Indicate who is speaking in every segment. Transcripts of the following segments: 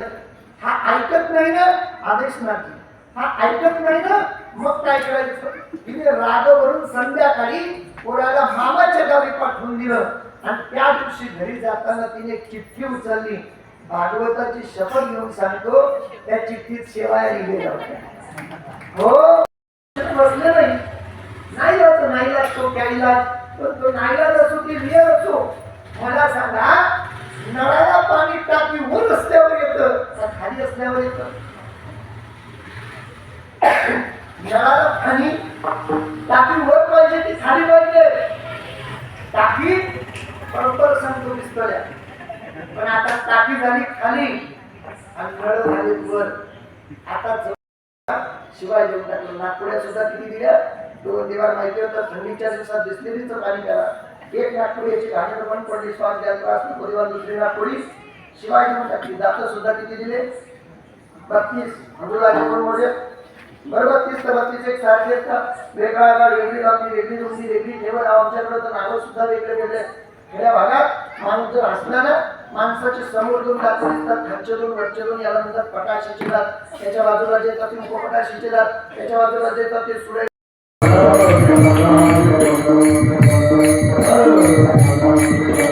Speaker 1: हा ऐकत नाही ना आदेश नाही. हा ऐकत नाही ना मग काय करायचं? तिने रागवरून संध्याकाळी पोराला मामाच्या गावी पाठवून दिलं. आणि त्या दिवशी घरी जाताना तिने चिठ्ठी उचलली. भागवताची शपथ घेऊन सांगतो त्या चिठ्ठीत शेवाया लिहिलेल्या होत्या. हो बसले नाही. नाही होत नाही लागतो त्याला पण तो नाईलाज असो की रिअल असो. मला सांगा नळाला पाणी टाकी वर रस्त्यावर खाली असल्यावर येतं. नळाला पाणी टाकी वर पाहिजे ती खाली पाहिजे टाकी बरोबर सांगतो दिसतोया. पण आता टाकी झाली खाली आणि नळ झाली वर. आता शिवाय देऊन टाकलं. नागपुड्या सुद्धा किती दिल्या? दोन दिवार माहिती होतं. थंडीच्या दिवसात दिसलेलीच पाणी प्याला एक नागपुडी याची घाणेर पण पडली श्वास द्यायला परिवार दुसरी नागपुडी. शिवाय देऊन दाखल सुद्धा किती दिले? बत्तीस. मृदुलाचे कोण मोजे बरोबर तीस तर बत्तीस एक सारखे का वेगळा आकार वेगळी लांबी वेगळी रुंदी वेगळी ठेवत आमच्याकडे तर नावं सुद्धा वेगळे वेगळे खेड्या भागात माणूस जर असला माणसाचे समोर दोन दात दिसतात खालचे दोन वरचे दोन याला म्हणतात पटाशीचे दात. त्याच्या बाजूला जे येतात ते उपपटाशीचे दात. त्याच्या बाजूला जे येतात ते सुरे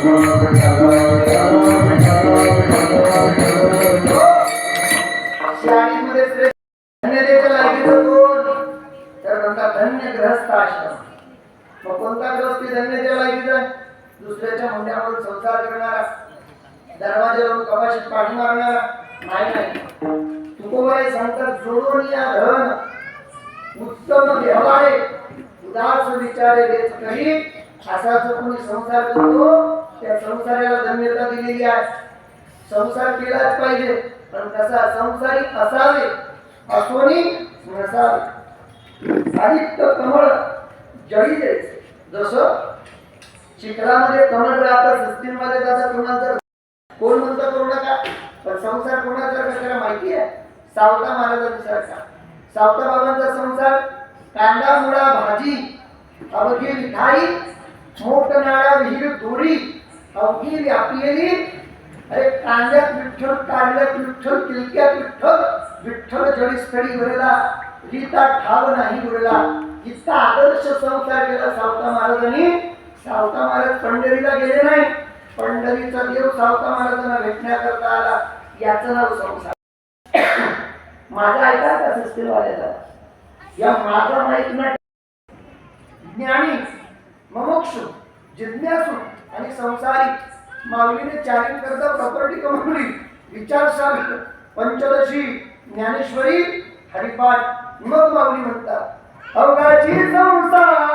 Speaker 1: you. ग्रहस्थ आश्रम मग कोणता गृहस्थी धन्यतेच्या लायकीचा आहे? दुसऱ्याच्या मुंड्यावरून संसार करणारा दरवाजे लावून कपाशीत पाणी मारणारा? नाही नाही. तुकोबाई सांगतात जोडून या धन उत्तम व्यवहारे उदास विचारे देत करी असा जो कोणी संसार करतो त्या संसाराला धन्यता दिलेली आहे. संसार केलाच पाहिजे पण कसा संसारी असावे असोनी नसावे. साहित्य कमळ जळी द्यायचं. जसं चित्रामध्ये कमल राहतात सिस्टीममध्ये त्याचा कोणाचं कोण म्हणतो करू नका पण संसार कोणाचा कशाला माहिती आहे? सावता महाराजांसारखा सावता बाबांचा संसार कांदा मुळा भाजी अवघी मिठाई मोठ नाळा विहीर दोरी अवघी व्यापलेली अरे कांद्यात विठ्ठल काढल्यात विठ्ठल किलक्यात विठ्ठल विठ्ठल जळीस्थळी भरला गीता ठाव नाही उरला इतका आदर्श संसार केला सावता महाराजांनी. सावता महाराज पंढरीला गेले नाही. पंढरीचा देव सावता महाराजांना भेटण्याकरता आला. याचं नाव संसार. माझा ऐका का सिस्टीमवाल्याचा या माझा माहीत ज्ञानी ममोक्षु जिज्ञासू आणि संसारी माऊलीने चारिंग करता प्रॉपर्टी कमवली. विचारशाल पंचदशी ज्ञानेश्वरी हरिपाठ मग माऊली म्हणतात. अवघाची संसार.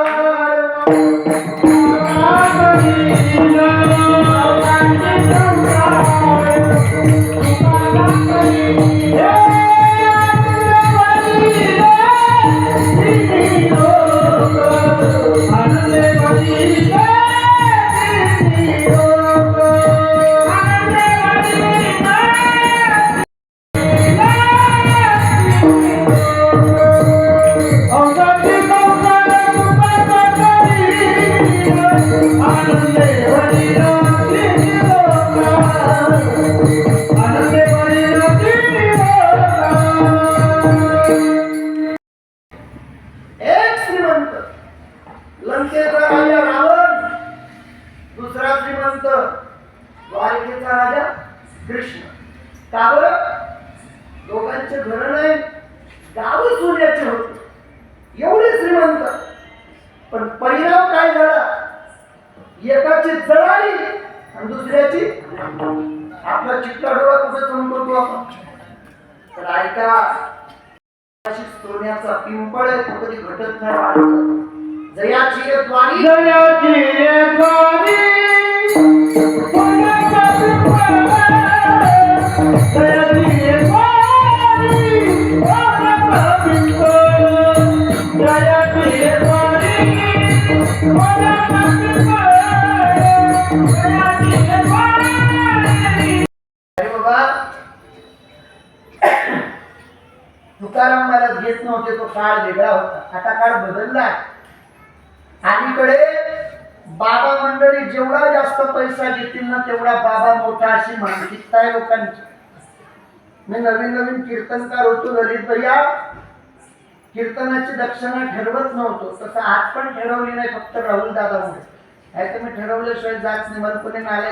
Speaker 1: गाव सोन्याचे होते. एवढे श्रीमंत. पण परिणाम काय झाला? एकाची जळाली आणि दुसऱ्याची आपला चित्ता डोळा कुठे चमकतो आपण. तर ऐका सोन्याचा पिंपळ आहे तो कधी घटत नाही जयाची एक द्वारी जयाची द्वारी तुकाराम महाराज घेत नव्हते तो काळ वेगळा होता. आता काळ बदलला अलीकडे बाबा मंडळी जेवढा जास्त पैसा घेतील ना तेवढा बाबा मोठा अशी मानसिकता आहे लोकांची. मी नवीन नवीन कीर्तनकार होतो ललित भैया कीर्तनाची दक्षिणा ठरवत नव्हतो. तसं आज पण ठरवली नाही फक्त राहुल दादामुळे. नाही मी ठरवल्याशिवाय जात नाही. मला कोणी नाले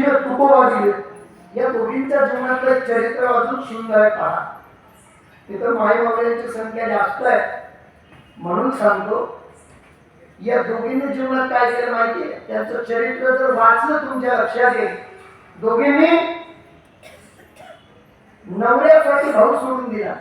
Speaker 1: जिनं तुकोबा दिले या दोघींच्या जीवनातलं चरित्र अजून सुंदर आहे पहा. तिथं माईबाबांची संख्या जास्त आहे. म्हणून सांगतो या दोघींनी जीवनात काय केलं माहितीये त्यांचं चरित्र जर वाचलं तुमच्या लक्षात येईल. दोघींनी नवऱ्यासाठी भाऊ सोडून दिला.